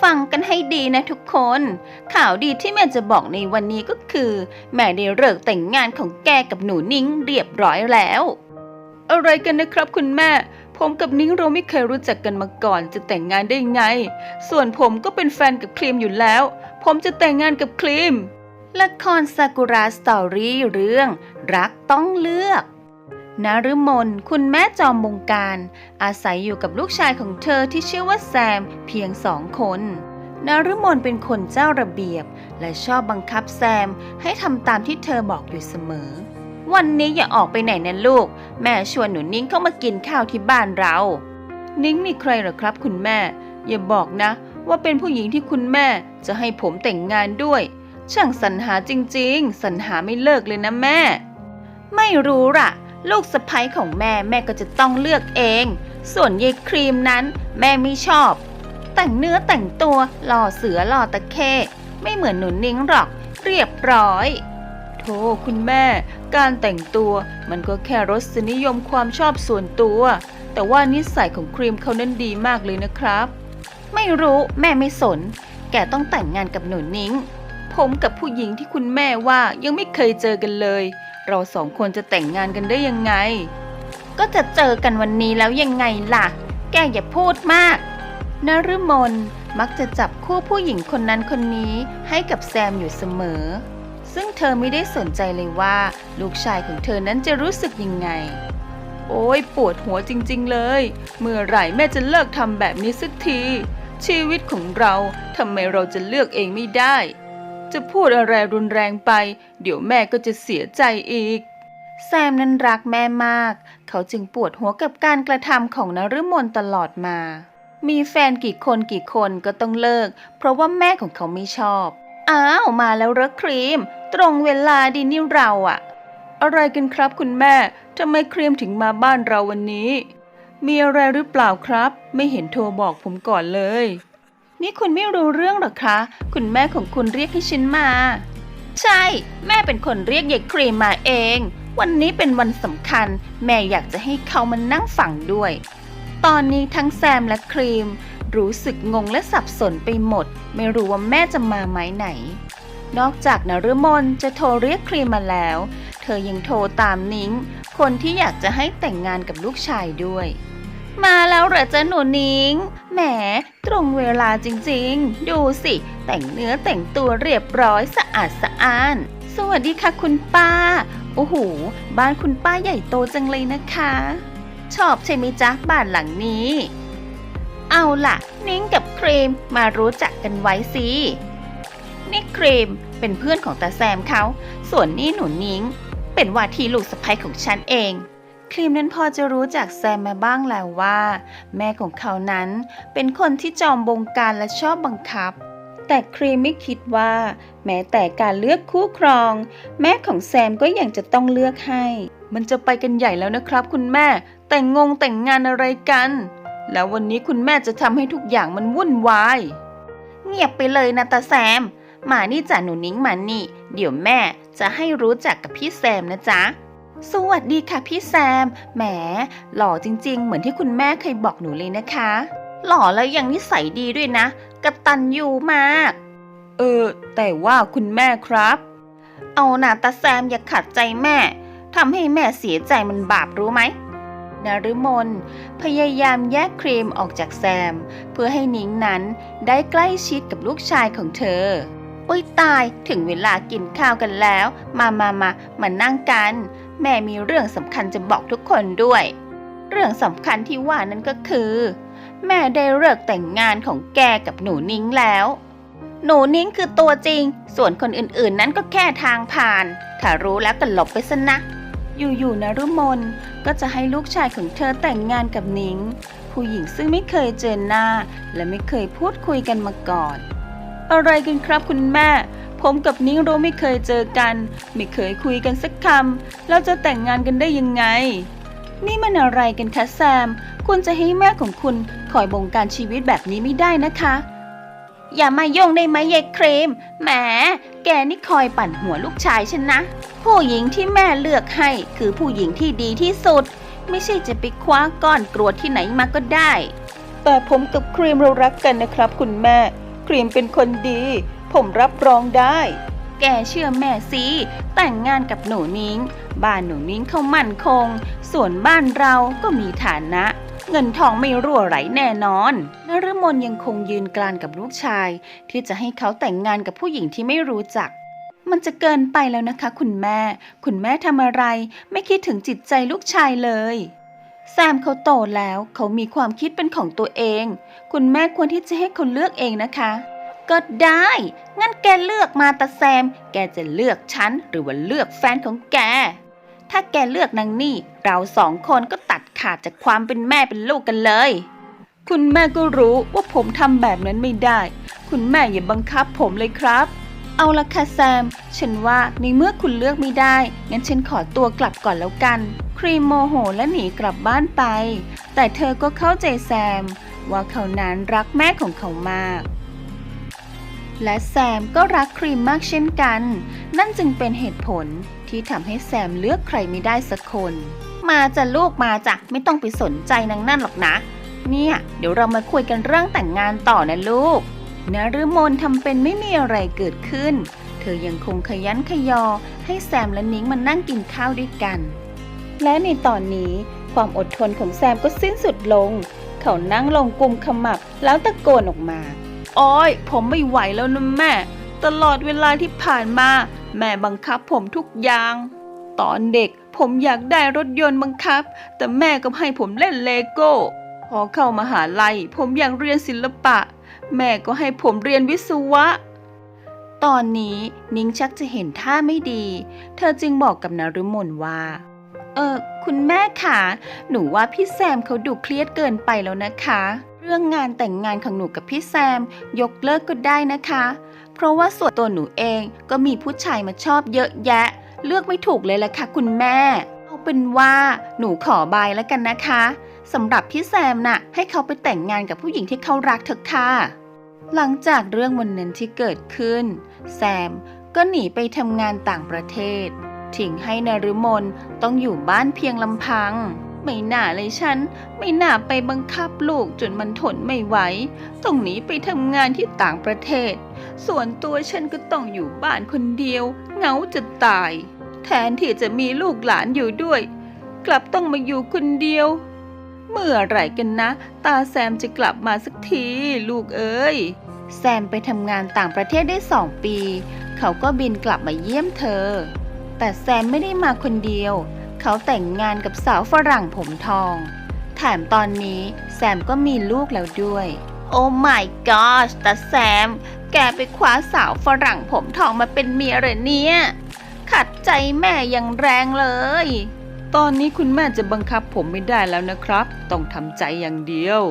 ฟังกันให้ดีนะทุกคน ข่าวดีที่แม่จะบอกในวันนี้ก็คือ แม่ได้เลิกแต่งงานของแกกับหนูนิ้งเรียบร้อยแล้ว อะไรกันนะครับคุณแม่ ผมกับนิ้งเราไม่เคยรู้จักกันมาก่อนจะแต่งงานได้ไง ส่วนผมก็เป็นแฟนกับครีมอยู่แล้ว ผมจะแต่งงานกับครีม ละครซากุระสตอรี่เรื่อง รักต้องเลือก นฤมลคุณแม่จอมบงการ อาศัยอยู่กับลูกชายของเธอที่ชื่อว่าแซมเพียงสองคนนฤมลเป็นคนเจ้าระเบียบ และชอบบังคับแซมให้ทำตามที่เธอบอกอยู่เสมอ วันนี้อย่าออกไปไหนนะลูก แม่ชวนหนูนิ้งเข้ามากินข้าวที่บ้านเรา นิ้งมีใครหรอครับคุณแม่ อย่าบอกนะ ว่าเป็นผู้หญิงที่คุณแม่จะให้ผมแต่งงานด้วย ช่างสรรหาจริง ๆ สรรหาไม่เลิกเลยนะแม่ ไม่รู้ล่ะ ลูกสะใภ้ของแม่แม่ก็จะต้องเลือกเอง ส่วนยายครีมนั้น แม่ไม่ชอบ แต่งเนื้อแต่งตัวหล่อเสือหล่อตะเข้ไม่เหมือนหนูนิ้งหรอก เรียบร้อย โธ่คุณแม่ การแต่งตัวมันก็แค่รสนิยมความชอบส่วนตัว แต่ว่านิสัยของครีมเขานั้นดีมากเลยนะครับ ไม่รู้แม่ไม่สน แกต้องแต่งงานกับหนูนิ้ง ผมกับผู้หญิงที่คุณแม่ว่ายังไม่เคยเจอกันเลย เราสองคนจะแต่งงานกันได้ยังไง ก็จะเจอกันวันนี้แล้วยังไงล่ะ แกอย่าพูดมากนฤมลมักจะจับคู่ผู้หญิงคนนั้นคนนี้ให้กับแซมอยู่เสมอ ซึ่งเธอไม่ได้สนใจเลยว่า ลูกชายของเธอนั้นจะรู้สึกยังไง โอ้ยปวดหัวจริง ๆ เลย เมื่อไหร่แม่จะเลิกทำแบบนี้สักที ชีวิตของเราทำไมเราจะเลือกเองไม่ได้ จะพูดอะไรรุนแรงไป เดี๋ยวแม่ก็จะเสียใจอีก แซมนั้นรักแม่มาก เขาจึงปวดหัวกับการกระทำของนฤมลตลอดมา มีแฟนกี่คนกี่คนก็ต้องเลิก เพราะว่าแม่ของเขาไม่ชอบ อ้าวมาแล้วเหรอครีม ตรงเวลาดีนี่เราอะอะไรกันครับคุณแม่ทำไมครีมถึงมาบ้านเราวันนี้ มีอะไรหรือเปล่าครับ ไม่เห็นโทรบอกผมก่อนเลย นี่คุณไม่รู้เรื่องหรอคะ คุณแม่ของคุณเรียกให้ฉันมา ใช่ แม่เป็นคนเรียกยายครีมมาเอง วันนี้เป็นวันสำคัญ แม่อยากจะให้เขามานั่งฟังด้วย ตอนนี้ทั้งแซมและครีม รู้สึกงงและสับสนไปหมด ไม่รู้ว่าแม่จะมาไหมไหน นอกจากนฤมลจะโทรเรียกครีมมาแล้ว เธอยังโทรตามนิ้ง คนที่อยากจะให้แต่งงานกับลูกชายด้วย มาแล้วเหรอจ๊ะหนูนิ้ง แหม ตรงเวลาจริงๆ ดูสิ แต่งเนื้อแต่งตัวเรียบร้อยสะอาดสะอ้าน สวัสดีค่ะคุณป้า โอ้โห บ้านคุณป้าใหญ่โตจังเลยนะคะ ชอบใช่ไหมจ๊ะบ้านหลังนี้ เอาล่ะ นิ้งกับครีมมารู้จักกันไว้สินี่ครีมเป็นเพื่อนของตาแซมเขา ส่วนนี่หนูนิ้ง เป็นว่าที่ลูกสะใภ้ของฉันเอง ครีมนั้นพอจะรู้จักแซมมาบ้างแล้วว่า แม่ของเขานั้นเป็นคนที่จอมบงการและชอบบังคับ แต่ครีมไม่คิดว่า แม้แต่การเลือกคู่ครอง แม่ของแซมก็ยังจะต้องเลือกให้ มันจะไปกันใหญ่แล้วนะครับ คุณแม่แต่งงงแต่งงานอะไรกัน แล้ววันนี้คุณแม่จะทำให้ทุกอย่างมันวุ่นวายเงียบไปเลยนะตาแซม มานี่จ้ะหนูนิ้งมานี่ เดี๋ยวแม่จะให้รู้จักกับพี่แซมนะจ๊ะ สวัสดีค่ะพี่แซม แหม หล่อจริงๆ เหมือนที่คุณแม่เคยบอกหนูเลยนะคะ หล่อแล้วยังนิสัยดีด้วยนะกระตันยูมาก เออ แต่ว่าคุณแม่ครับ เอาหนาตาแซมอย่าขัดใจแม่ ทำให้แม่เสียใจมันบาปรู้ไหมนฤมลพยายามแยกครีมออกจากแซม เพื่อให้นิ้งนั้นได้ใกล้ชิดกับลูกชายของเธออุ้ยตายถึงเวลากินข้าวกันแล้ว มามามามานั่งกัน แม่มีเรื่องสำคัญจะบอกทุกคนด้วย เรื่องสำคัญที่ว่านั้นก็คือ แม่ได้เลิกแต่งงานของแกกับหนูนิ้งแล้ว หนูนิ้งคือตัวจริง ส่วนคนอื่นๆ นั้นก็แค่ทางผ่าน ถ้ารู้แล้วก็หลบไปซะนะ อยู่ๆนะรุมนก็จะให้ลูกชายของเธอแต่งงานกับนิ้ง ผู้หญิงซึ่งไม่เคยเจอหน้า และไม่เคยพูดคุยกันมาก่อน อะไรกันครับคุณแม่ ผมกับนิ้งเราไม่เคยเจอกัน ไม่เคยคุยกันสักคำเราจะแต่งงานกันได้ยังไง นี่มันอะไรกันคะแซม คุณจะให้แม่ของคุณคอยบงการชีวิตแบบนี้ไม่ได้นะคะ อย่ามาโยงได้ไหมยายครีมแหมแกนี่คอยปั่นหัวลูกชายฉันนะ ผู้หญิงที่แม่เลือกให้คือผู้หญิงที่ดีที่สุด ไม่ใช่จะไปคว้าก้อนกรวดที่ไหนมาก็ได้ แต่ผมกับครีมเรารักกันนะครับคุณแม่ ครีมเป็นคนดี ผมรับรองได้ แกเชื่อแม่สิแต่งงานกับหนูนิ้ง บ้านหนูนิ้งเขามั่นคง ส่วนบ้านเราก็มีฐานะ เงินทองไม่รั่วไหลแน่นอนนฤมลยังคงยืนกลานกับลูกชาย ที่จะให้เขาแต่งงานกับผู้หญิงที่ไม่รู้จักมันจะเกินไปแล้วนะคะ คุณแม่ คุณแม่ทำอะไร ไม่คิดถึงจิตใจลูกชายเลย แซมเขาโตแล้ว เขามีความคิดเป็นของตัวเอง คุณแม่ควรที่จะให้เขาเลือกเองนะคะ ก็ได้ งั้นแกเลือกมาตาแซม แกจะเลือกฉันหรือว่าเลือกแฟนของแก ถ้าแกเลือกนางนี่ เราสองคนก็ตัดขาดจากความเป็นแม่เป็นลูกกันเลย คุณแม่ก็รู้ว่าผมทำแบบนั้นไม่ได้ คุณแม่อย่าบังคับผมเลยครับ เอาละค่ะแซม ฉันว่าในเมื่อคุณเลือกไม่ได้ งั้นฉันขอตัวกลับก่อนแล้วกัน ครีมโมโหและหนีกลับบ้านไป แต่เธอก็เข้าใจแซม ว่าเขานั้นรักแม่ของเขามาก และแซมก็รักครีมมากเช่นกัน นั่นจึงเป็นเหตุผลที่ทำให้แซมเลือกใครไม่ได้สักคน มาจะลูกมาจ้ะไม่ต้องไปสนใจนางนั่นหรอกนะ เนี่ย เดี๋ยวเรามาคุยกันเรื่องแต่งงานต่อนะลูกนฤมลทำเป็นไม่มีอะไรเกิดขึ้น เธอยังคงขยันขยอ ให้แซมและนิ้งมานั่งกินข้าวด้วยกัน และในตอนนี้ความอดทนของแซมก็สิ้นสุดลง เขานั่งลงกลุ่มขมับแล้วตะโกนออกมา อ้อยผมไม่ไหวแล้วนะแม่ ตลอดเวลาที่ผ่านมา แม่บังคับผมทุกอย่าง ตอนเด็กผมอยากได้รถยนต์บังคับ แต่แม่ก็ให้ผมเล่นเลโก้ พอเข้ามาหาลัย ผมอยากเรียนศิลปะ แม่ก็ให้ผมเรียนวิศวะ ตอนนี้นิ้งชักจะเห็นท่าไม่ดี เธอจึงบอกกับนฤมลว่า เออ คุณแม่คะหนูว่าพี่แซมเขาดูเครียดเกินไปแล้วนะคะ รื่องงานแต่งงานของหนูกับพี่แซม ยกเลิกก็ได้นะคะ เพราะว่าส่วนตัวหนูเองก็มีผู้ชายมาชอบเยอะแยะ เลือกไม่ถูกเลยละค่ะคุณแม่ เอาเป็นว่าหนูขอบายแล้วกันนะคะสำหรับพี่แซมน่ะ ให้เขาไปแต่งงานกับผู้หญิงที่เขารักเถอะค่ะ หลังจากเรื่องวันนั้นที่เกิดขึ้น แซมก็หนีไปทำงานต่างประเทศ ทิ้งให้นฤมลต้องอยู่บ้านเพียงลำพัง ไม่น่าเลยฉัน ไม่น่าไปบังคับลูกจนมันทนไม่ไหวต้องหนีไปทำงานที่ต่างประเทศ ส่วนตัวฉันก็ต้องอยู่บ้านคนเดียวเหงาจะตาย แทนที่จะมีลูกหลานอยู่ด้วย กลับต้องมาอยู่คนเดียว เมื่อไหร่กันนะ ตาแซมจะกลับมาสักที ลูกเอ้ยแซมไปทำงานต่างประเทศได้สองปี เขาก็บินกลับมาเยี่ยมเธอ แต่แซมไม่ได้มาคนเดียว เขาแต่งงานกับสาวฝรั่งผมทอง แถมตอนนี้แซมก็มีลูกแล้วด้วย โอ้ my gosh แต่แซม แกไปคว้าสาวฝรั่งผมทองมาเป็นเมียเหรอเนี่ย ขัดใจแม่อย่างแรงเลย ตอนนี้คุณแม่จะบังคับผมไม่ได้แล้วนะครับ ต้องทำใจอย่างเดียว